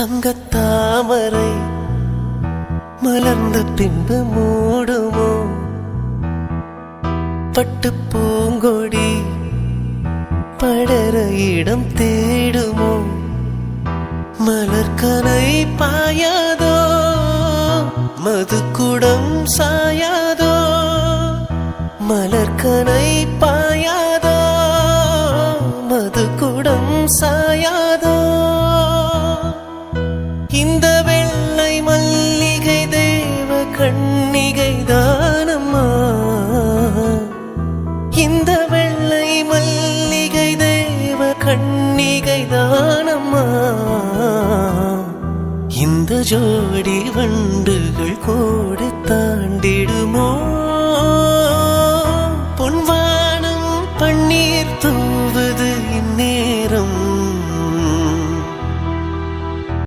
தங்கத்தாமரை மலர்ந்த பின்பு மூடுமோ? பட்டு பூங்கொடி படர இடம் தேடுமோ? மலர்கனை பாயாதோ? மதுக்குடம் சாயாதோ? மலர்கனை பாயாதோ? மதுக்குடம் சாயாதோ? ജോഡി വണ്ടുകൾ കൂടെ താണ്ടിടുമോ പൊൻവാണം പണ്ണീർ തൂവത് ഇന്നേരം